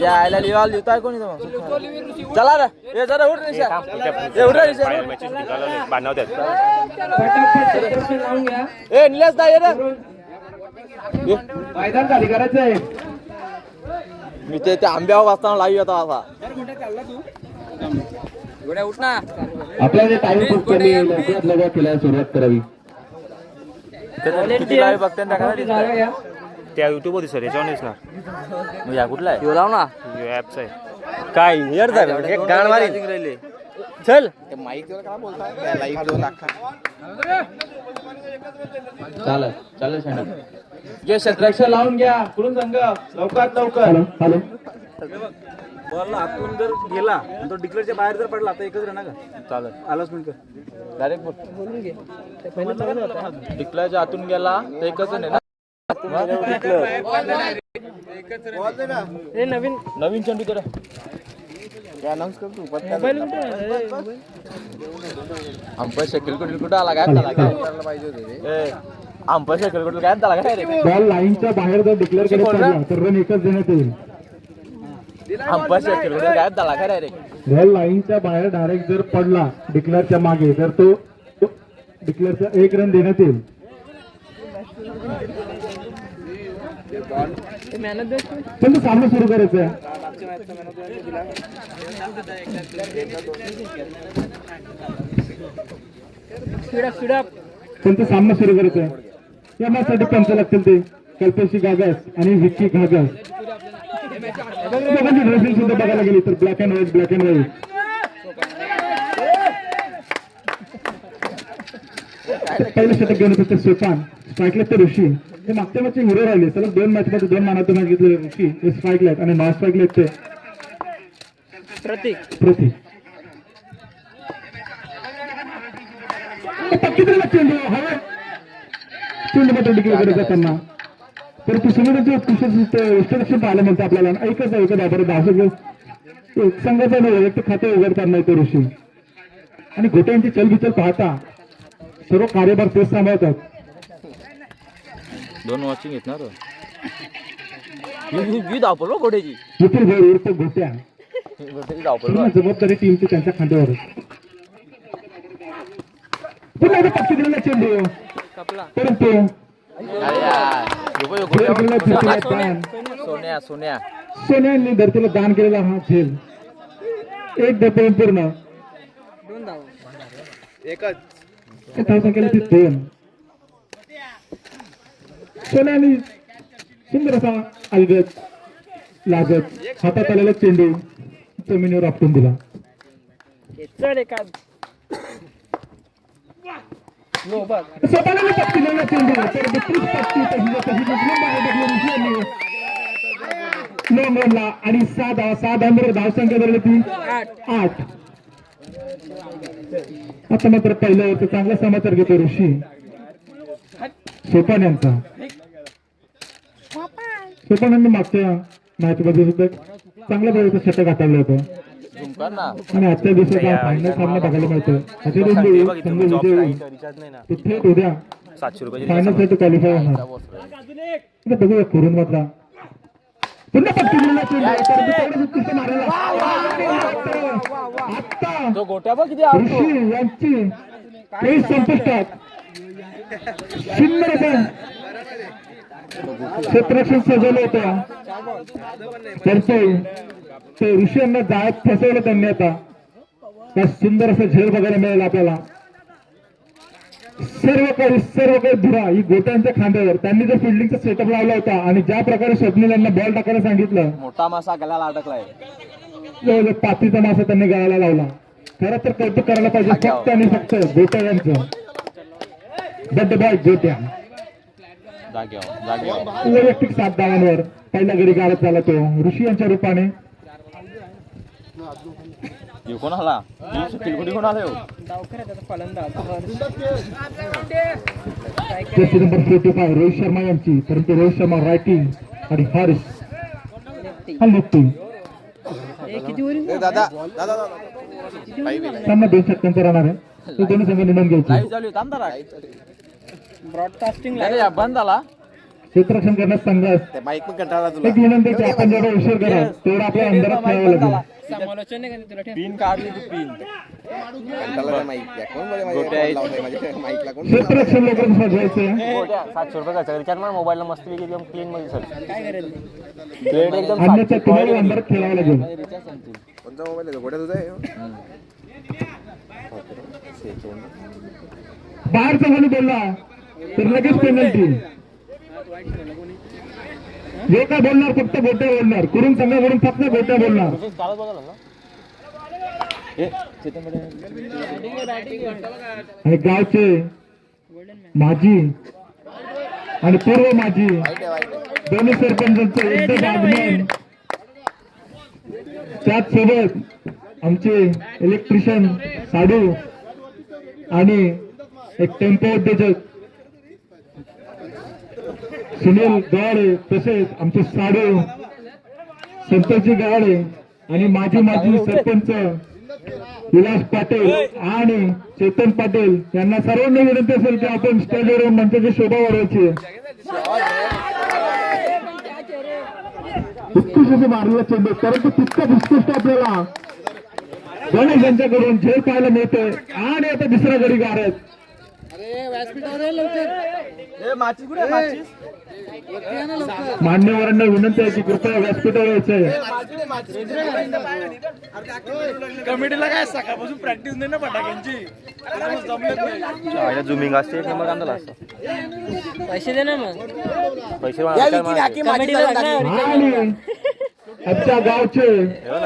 यायला लिहायला लिहिताय कोणी चला रे. ये जरा उठ निशा ए उठ निशा ए निलेश दा ये रे. मैदान खाली करायचंय मी ते ते आंब्यावर वाचताना लावी होता असा. आपल्या जे टाइम खूप कमी आहे लवकरात लवकर केल्याला सुरुवात करावी? किती बघते ना. त्या युट्यूबवर दिसत याच्यावर दिसणार. या कुठला आहे? लाव ना. ऍपच आहे. काय हेअर एक गाण मारी चल. चालेल चालेल शांत ये क्षेत्र लक्ष लावून घ्या. कुठून संघ लवकरात लवकर. हॅलो बॉल आतून जर गेला तो डिक्लेअरच्या बाहेर जर पडला तर एकच राहणार का चालत आलाच मिनिट डायरेक्ट बोलून घे. डिक्लायच्या आतून गेला तर एकच नाही नवीन नवीन. चेंडू शकील कुठे कुठं आला काय? त्याला काय? अंपायर शकील कुठे काय त्याला काय रे? बॉल लाईनच्या बाहेर जर डिक्लेअर तर रन एकच देण्यात येईल. अंपायर शकील कुठे काय त्याला काय रे? बॉल लाईनच्या बाहेर डायरेक्ट जर पडला डिक्लेअरच्या मागे तर तो डिक्लेअरचा एक रन देण्यात येईल. पण तो सामना सुरू करायचा त्यांचा सामना सुरू करायचा या मॅचसाठी पंच लागतील ते. कल्पेशी गागस आणि विक्की दोघांची ड्रेसिंग सुद्धा बघायला गेली तर black and white black and white पहिलं शतक घेऊन होते सोपान स्ट्राईकला ते ऋषी. हे मागच्या मॅचचे हिरो राहिले. सलग दोन मॅच मध्ये दोन मानाचे मॅच घेतले ऋषी हे स्ट्राईकला आहेत आणि नॉन स्ट्राईकला आहेत ते प्रतीक. प्रतीक. चेंडू हवे चेंडू मात्र पाहायला मिळतं आपल्याला. एक संघाचा खाते ऋषी. आणि घोट्यांची चलबिचल पाहता सर्व कार्यभार तेच सांभाळतात. दोन वॉचिंग घेत ना तो ही धावपल घोड्याची. उर्फ पूर्ण जबाबदारी टीमची त्यांच्या खांद्यावर. पुन्हा एकदा पक्षी दिलेला चेंडू. परंतु अरे यार ह्यो बघ, ह्यो खेळ घोड्या- गेला धरतीला दान. सोन्या सोन्या. सोन्यांनी धरतीला दान केलेला हा खेळ. एक दर्पण पूर्ण. एकच धावसा केली ती दोन. सोन्यानी सुंदर असा अलगत लागत हातात आलेला चेंडू जमिनीवर आपटून दिला. स्वतःला पट्टी दिलेला चेंडू तर बत्तीस नोंदवला आणि सहा धाव सहा धावांवर धावसंख्या झाली ती आठ. आता मात्र पहिल्या वरती चांगला समाचार घेतो ऋषी. सोपान यांचा. सोपानांनी मागच्या मॅच मध्ये सुद्धा चांगल्या प्रकारचं शतक हाताळलं होतं. झुमकार ना आणि आजच्या दिवसाचा फायनल सामना बघायला मिळतो असे दोन सांगते दिवस बघ इथं संघ जॉब विजय नाही होईल तर रिचार्ज नाही ना. ते थेट उद्या सातशे रुपये फायनलसाठी क्वालिफाय होणार. इथे बघूया करून मात्र. पुन्हा पट्टी दिलेला चेंडू आहे. तर दुसऱ्याने उत्कृष्ट मारायला. आत्ता तो गोट्या बघ किती आवडतो ऋषी यांची. खेळ संपुष्टात. सुंदर असं क्षेत्ररक्षण सजवलं होतं तर ते ते ऋषी यांना जाळ्यात फसवलं त्यांनी आता. त्या सुंदर असं झेल बघायला मिळेल आपल्याला. सर्व काही सर्व काही धुरा ही गोट्यांच्या खांद्यावर. त्यांनी जो फिल्डिंगचा सेटअप लावला होता आणि ज्या प्रकारे स्वप्नील यांना बॉल टाकायला सांगितलं मोठा मासा गळ्याला अडकलाय. जवळजवळ पातीचा मासा त्यांनी गळाला लावला. खरं तर कौतुक करायला पाहिजे फक्त आणि फक्त गोट्या यांचं. बड्ड बॉय गोट्या. जाग्यावर वैयक्तिक सात धावांवर पहिला गडी गाडत झाला तो. ऋषी यांच्या रूपाने. कोण आला? कोण आला ह्यो? Jersey number forty five Rohit Sharma यांची. परंतु रोहित शर्मा रायटिंग आणि हारिस हा लेफ्टिंग त्यांना दोन षटकांचा राहणार आहे. तो दोन्ही संघांनी नोंद घ्यायची. ब्रॉडकास्टिंग बंद झाला. क्षेत्ररक्षण करण्यास संघास बाईक पण कंटाळला तुला. एक विनंती की आपण जेवढा उशीर करा तेवढा आपल्या अंधारात खेळावं लागेल पिन काढली ती पिन कंटाळला माईक कोणमध्ये माझ्या माईकला कोण क्षेत्ररक्षण लवकर सजवायचं सातशे रुपये खर्च विचार मला मोबाईलला मस्त एकदम क्लीन मध्ये सर प्लेट एकदम अन्यथा तुम्हाला अंधारात खेळावं लागेल कोणता मोबाईल आहे घोड्या तुझा आहे? बाहेरचा कोणी बोलला? तर लगेच पेनल्टी जो काय बोलणार फक्त गोट्या बोलणार. कुरून म्हणून फक्त गोट्या बोलणार. आणि गावचे माजी आणि पूर्व माजी दोन्ही सरपंचांचं एकदम आगमन त्याच सोबत आमचे इलेक्ट्रिशियन साडू आणि एक टेम्पो उद्योजक सुनील गवाडे तसेच आमचे साडे संतोषजी गाडे आणि माजी माजी सरपंच विलास पाटील आणि चेतन पाटील यांना सर्वांना विनंती असेल की आपण स्टेजवर मंचाची शोभा वाढवायची. उत्कृष्ट मारलेला चेंडू परंतु तितकं उत्कृष्ट आपल्याला गणेश यांच्याकडून झेल पाहायला मिळतोय आणि आता दुसरा गडी गारत मान्यवरांना विनंती आहे की कृपया व्यासपीठावर यायचंय कमिटीला काय सकाळपासून प्रॅक्टिस नाही ना फटाक्यांची जमलेत नाही झुमिंग असते एक नंबर कांदा असतो. पैसे दे ना मग. पैसे आमच्या गावचे हो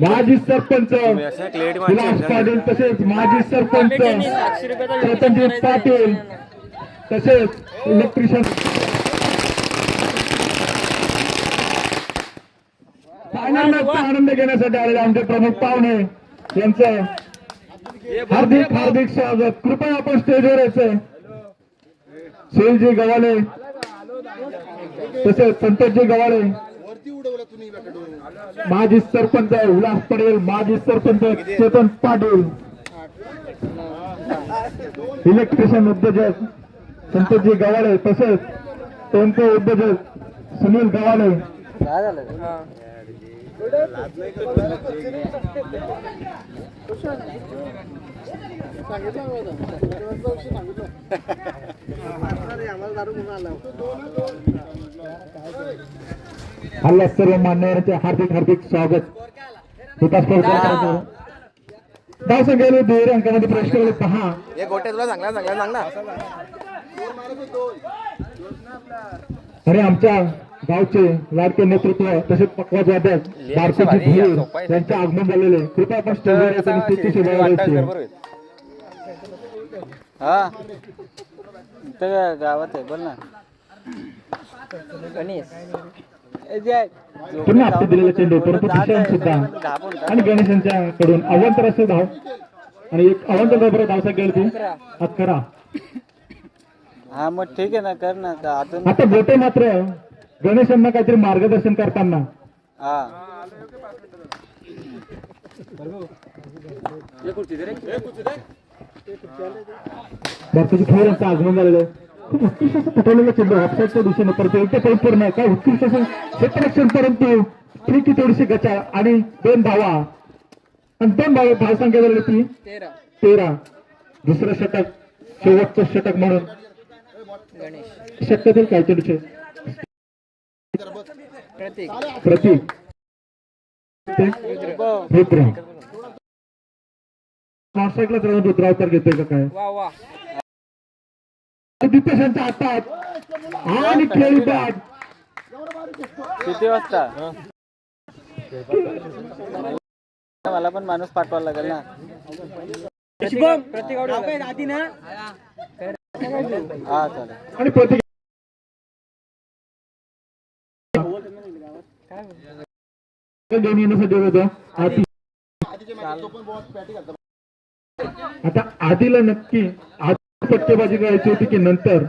माजी सरपंच विलास पाटील तसेच माजी सरपंच चेतनजीत पाटील तसेच इलेक्ट्रिशियन. फायनल आनंद घेण्यासाठी आलेले आमचे प्रमुख पाहुणे यांचं हार्दिक हार्दिक स्वागत. कृपया आपण स्टेजवर यायचं. सुनीलजी गवाले तसेच संतोषजी गवाले माजी सरपंच विलास पटेल माजी सरपंच चेतन पाटील. इलेक्ट्रिशियन उद्योजक संतोषजी गवाळे तसेच टेम्पो उद्योजक सुनील गवाळे. काय झालं हल्ला सर्व मान्यवरांचे हार्दिक हार्दिक स्वागत. विकास दुहेरी अंकामध्ये प्रवेश केलेले पहा. हे तुला चांगला आणि आमच्या गावचे लाडके नेतृत्व तसेच पक्वाज वादक बारकोजी भोईर यांचे आगमन झालेले कृपया आपण. हा. गावात आहे बोल ना. गणेश. पुन्हा आपले दिलेले चेंडू परंतु किशन सुद्धा. आणि गणेश यांच्याकडून अवंतर असे धाव. आणि एक अवंतर बरोबर धावसा गेली ती अकरा हा मग ठीक आहे ना कर ना. आता गोटे मात्र गणेश यांना काहीतरी मार्गदर्शन करताना. हा. भारताची खेळ यांचं आगमन झालेलं. आहे खूप उत्कृष्ट असं पटवलेलं चेंडू ऑफसाईडच्या दिशेने परंतु एकदा परिपूर्ण काय उत्कृष्ट असं क्षेत्ररक्षण परंतु फ्रीची थोडीशी गचा आणि दोन धावा आणि दोन धावा धाव संख्या झाली ती तेरा. तेरा. दुसरं षटक शेवटचं षटक म्हणून. गणेश शक्यतील काय चेंडूचे प्रतीक. रुद्र. नॉनस्ट्राईकलाच राहून रुद्रावतार घेतोय का काय? वा दिपेशांच्या हातात. आणि खेळी बॅट किती वाजता? मला पण माणूस पाठवायला लागेल ना. शुभम प्रतीक आधी ना हा चालेल. आणि आधी आता आधीला नक्की आधी पट्टेबाजी करायची होती की नंतर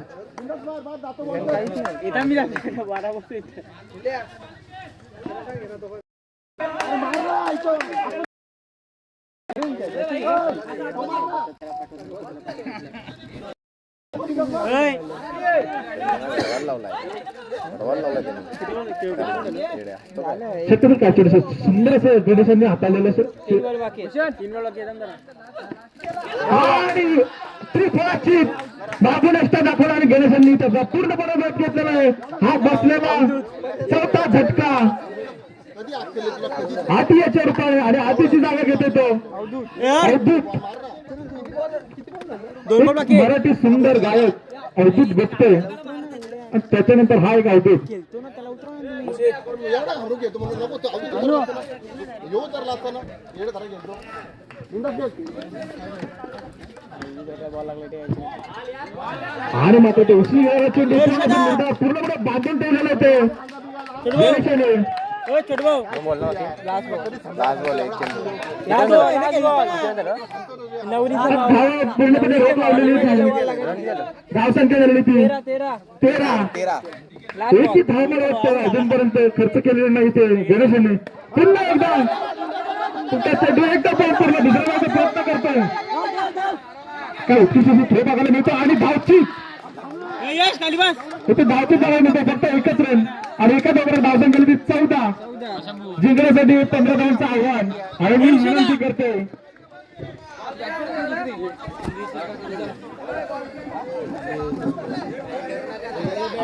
छत्रपती काचोड सुंदर असं गणेशांनी हाताळलेलं धरा. आणि त्रिफळाची बाजून असता दाखवला आणि गणेशांनी त्याचा पूर्णपणे वेध घेतलेला आहे. हा बसलेला चौथा झटका. आतियाच्या रूपाने आणि आतीची जागा घेतो तो. अवधूत. मराठी सुंदर गायक अवधूत बघतोय आणि त्याच्यानंतर हा एक अवधूत आणि मात्र ते उशी पूर्णपणे बांधून ठेवलेलं होते. Last ball. Last ball, last ball. पूर्णपणे रोख लावलेली धावसंख्या झालेली ती तेरा तेरा तेरा एकही धाव मला वाटतं अजूनपर्यंत खर्च केलेला नाही ते गणेशाने पुन्हा एकदा त्या चेंडू एकदा बॉल पूर्ण दुसऱ्या प्रयत्न करतोय काय उत्कृष्ट थ्रो बघायला मिळतो आणि धावची इथे बघायला मिळतो फक्त एकच रन आणि एका दोघांना धावसंख्या ती चौदा जिंकण्यासाठी पंधरा धावांचं आव्हान आणि मी विनंती करते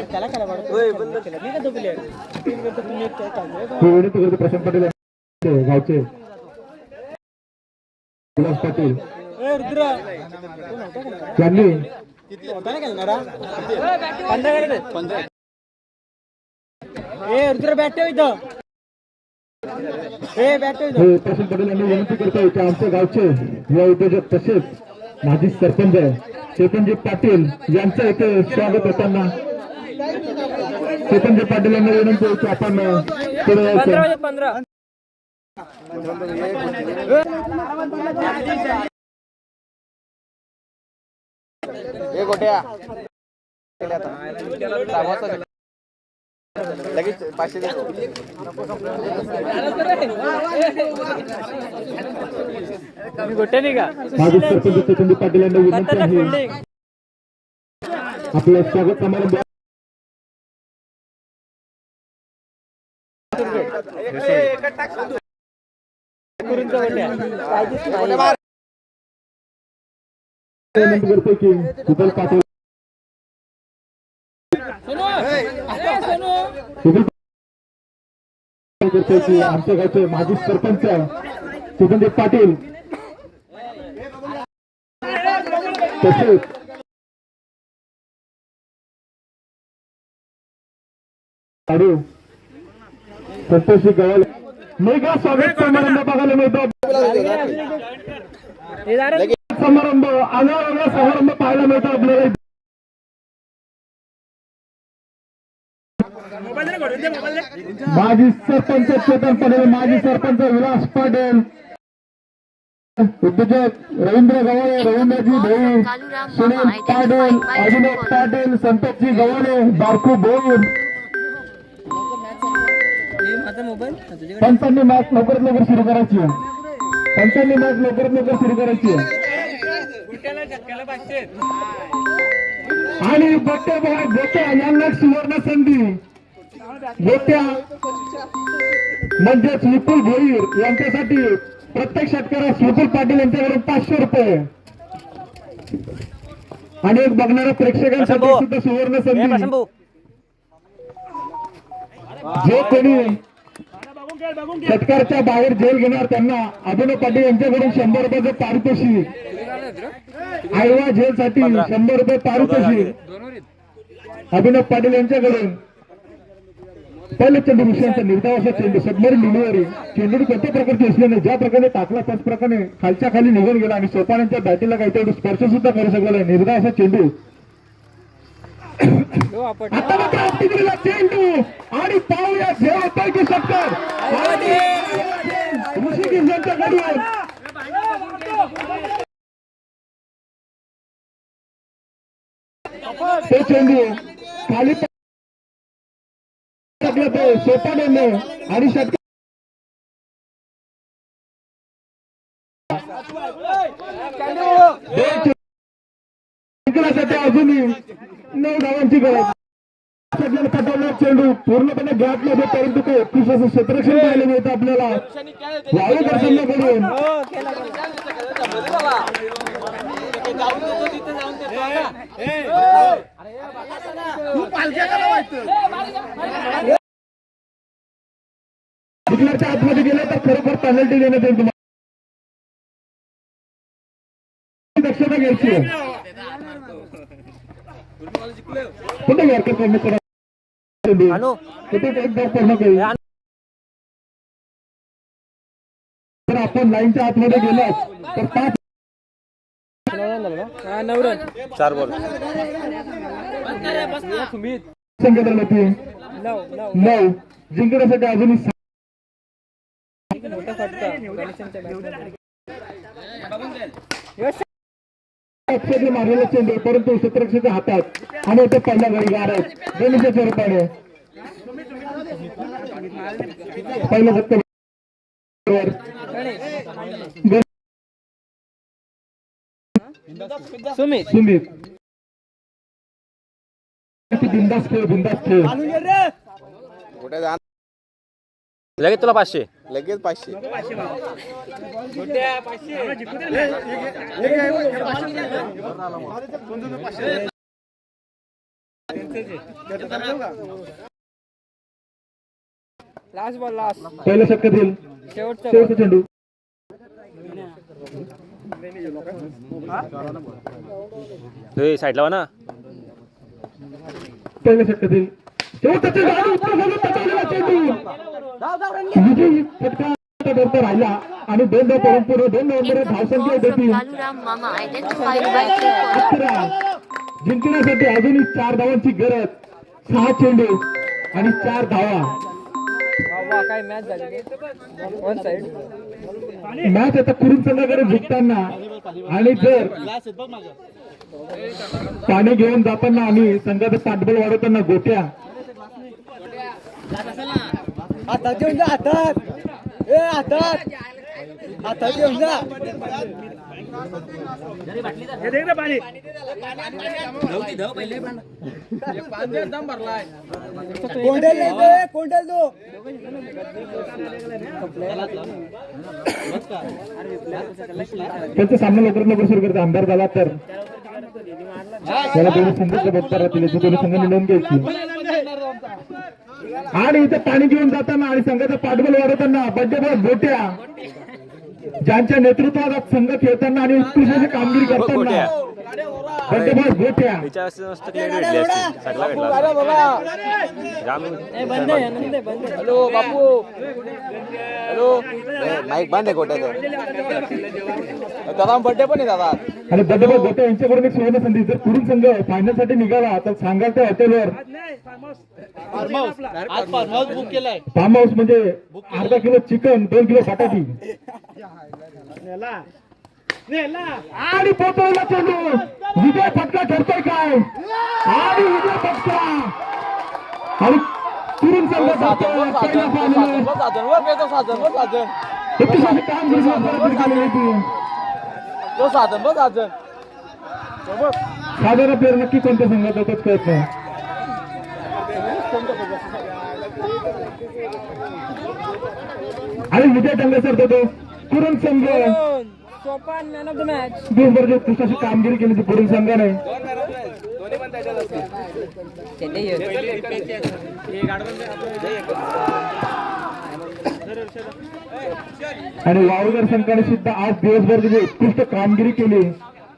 त्याला काय वाटतं? मी का तो player? तीन करतो, तुम्ही एक काय चालू आहे? मी विनंती करते प्रशांत पाटील यांचे गावचे विलास पाटील ए, रुद्र. तो नव्हता का नाही? यांनी तो होता ना खेळणारा? पंधरा. ए रुद्र बॅट ठेव इथं ए बॅट ठेव इथं हे प्रशांत पाटील यांनी विनंती करतोय की आमच्या गावचे युवा उद्योजक तसेच माजी सरपंच चेतनजी पाटील यांचं इथे स्वागत होताना चेतनजी पाटील यांना विनंती आहे की आपण अ, पुढे यायचं. पंधरा वाजत पंधरा मी गोटे नाही का? पाटील यांना विनंती आहे. आपलं स्वागत समारंभ कुरूंचा गोटे पाहिजेच नाही. विनंती करतोय की सुबल पाटील। सोनू। ए, सोनू। सुबल करतोय की आमच्या गावचे माजी सरपंच चेतनजी पाटील। तसेच अरे संतोषी गवाल मेगा स्वागत समारंभ बघायला मिळतो. हे जरा समारंभ आगळा समारंभ पाहायला मिळतो आपल्याला. माजी सरपंच चेतन पटेल माजी सरपंच विलास पाटील. उद्योजक रवींद्र गव्हाणे रवींद्रजी भोई सुनील पाटील अभिनव पाटील संतोषजी गव्हाणे बारकू भोईर पंचांनी मॅच लवकरात लवकर सुरू करायची आहे. पंचांनी मॅच लवकरात लवकर सुरू करायची आहे. आणि गोट्या बघा गोट्या यांना सुवर्ण संधी. गोट्या म्हणजेच विपुल भोईर यांच्यासाठी प्रत्येक शेतकऱ्यास विपुल पाटील यांच्याकडून पाचशे रुपये. आणि एक बघणाऱ्या प्रेक्षकांसाठी सुद्धा सुवर्ण संधी. जे कोणी सत्कारच्या बाहेर जेल घेणार त्यांना. अभिनव पाटील यांच्याकडून शंभर रुपयाचं पारितोषिक. आयवा जेलसाठी शंभर रुपये पारितोषिक. अभिनव पाटील यांच्याकडून. पहिले चेंडू विषयांचा निर्धाव असा चेंडू सबमरीन डिलिव्हरी चेंडू कोणत्या प्रकारची असले नाही. ज्या प्रकारे टाकला त्याच प्रकारे खालच्या खाली निघून गेला. आणि सोपाऱ्यांच्या बॅटीला काहीतरी स्पर्श सुद्धा करू शकला नाही निर्धाव असा चेंडू. चेंडू आणि पाहूया जे होतंय की सत्तर ऋषिकेश यांच्याकडून ते चेंडू. खाली टाकलं ते आणि षटकार अजूनही नऊ धावांची गरज पटवला चेंडू पूर्णपणे गॅपमध्ये परंतु एकवीस असं क्षेत्ररक्षण पाहायला मिळतं आपल्याला. वाळूकर संघाकडून डिक्लेअरच्या आतमध्ये गेले तर खरोखर पेनल्टी देण्यात येईल तुम्हाला. दक्षता घ्यायची आहे. कुठे हरकत करणे करा आणू. कुठे एक धाव पूर्ण केली जर आपण लाईनच्या आतमध्ये गेलो तर पाच चार बॉल संघटना होती नऊ जिंकण्यासाठी अजूनही सहा. अक्षरशः मारलेला चेंडू आहे, परंतु क्षेत्ररक्षकाच्या हातात आणि ते पहिल्या घडी गार आहेत. दोन्हीच्या स्वरूपाने पहिल्या फक्त सुमित. सुमित. बिंदास खेळ बिंदास खेळ. कुठे जा लगेच तुला पाचशे. लगेच पाचशे. लास्ट बॉल लास्ट पहिल्या षटकातील शेवटचा शेवटचा चेंडू. हे ना. पहिल्या षटकातील शेवटचा चेंडू. आणि उत्तर झालं पटवलेला चेंडू. विजयी राहिला आणि दोन धाव पडून दोन नोव्हेंबर धावसंख्या देतील अकरा जिंकण्यासाठी अजूनही चार धावांची गरज सहा चेंडू आणि चार धावा काय मॅच झाली वन साइड मॅच आता कुरुम संघाकडे झुकताना आणि जर पाणी घेऊन जाताना आम्ही संघाचं पाठबळ वाढवताना गोट्या. हातात घेऊन जा हातात ए हातात हातात घेऊन जा. कोंडल कोंडल तो त्यांचा सामना लवकरात लवकर सुरू करता आमदार झाला तर. त्याला दोन्ही संघाचं बघता राहतील. दोन्ही संघांनी नोंद घ्यायची. आणि इथं पाणी घेऊन जाताना आणि संघाचं पाठबळ वाढवताना बड्डेबाज गोट्या ज्यांच्या नेतृत्वात संघ खेळताना आणि उत्कृष्ट कामगिरी करताना. बड्डेबाज गोट्या तिच्या भेटली असती भेटला. जाम हॅलो बापू. हॅलो. माईक बंद आहे दादा बर्थडे पण आहे दादा. आणि यांच्याकडून एक सुवर्ण संधी. जर कुरुम संघ फायनलसाठी निघाला तर सांगाल त्या हॉटेलवर. आज फार्म हाऊस बुक केलाय फार्म हाऊस म्हणजे अर्धा किलो चिकन दोन किलो बटाटी. आणि पोचवला चेंडू. विजय फटका ठरतोय काय? आणि विजय फटका. आणि कुरुम संघ पहिल्या साधन एकतीसावी कामगिरी बरोबर केली होती तो साधन बघ साधन साधारण प्लेअर नक्की कोणत्या संघात होतच कळत नाही. आणि विजय टंगे सर तो कुरुम संघ सोपान मॅन ऑफ द मॅच दिवसभर जे उत्कृष्ट अशी कामगिरी केली ती कुरुम संघाने. आणि वावगर संघाने सुद्धा आज दिवसभर जी उत्कृष्ट कामगिरी केली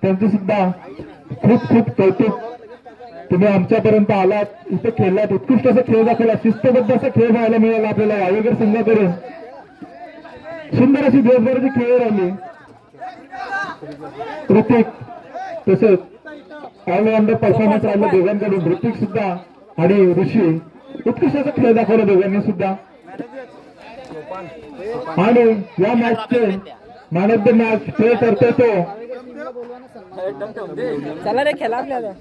त्यांचं सुद्धा खूप खूप कौतुक. तुम्ही आमच्यापर्यंत आलात इथे खेळलात उत्कृष्ट असा खेळ दाखवला शिस्तबद्ध असा खेळ पाहायला मिळाला आपल्याला वावगर संघाकडून. सुंदर अशी दिवसभराची खेळ राहिली ऋतिक तसंच ऑलराऊंडर परफॉर्मन्स राहिलं दोघांकडून. ऋतिक सुद्धा आणि ऋषी उत्कृष्टाचा खेळ दाखवला दोघांनी सुद्धा. आणि या मॅचचे man of the match play करतो तो. चला रे खेळा आपल्याला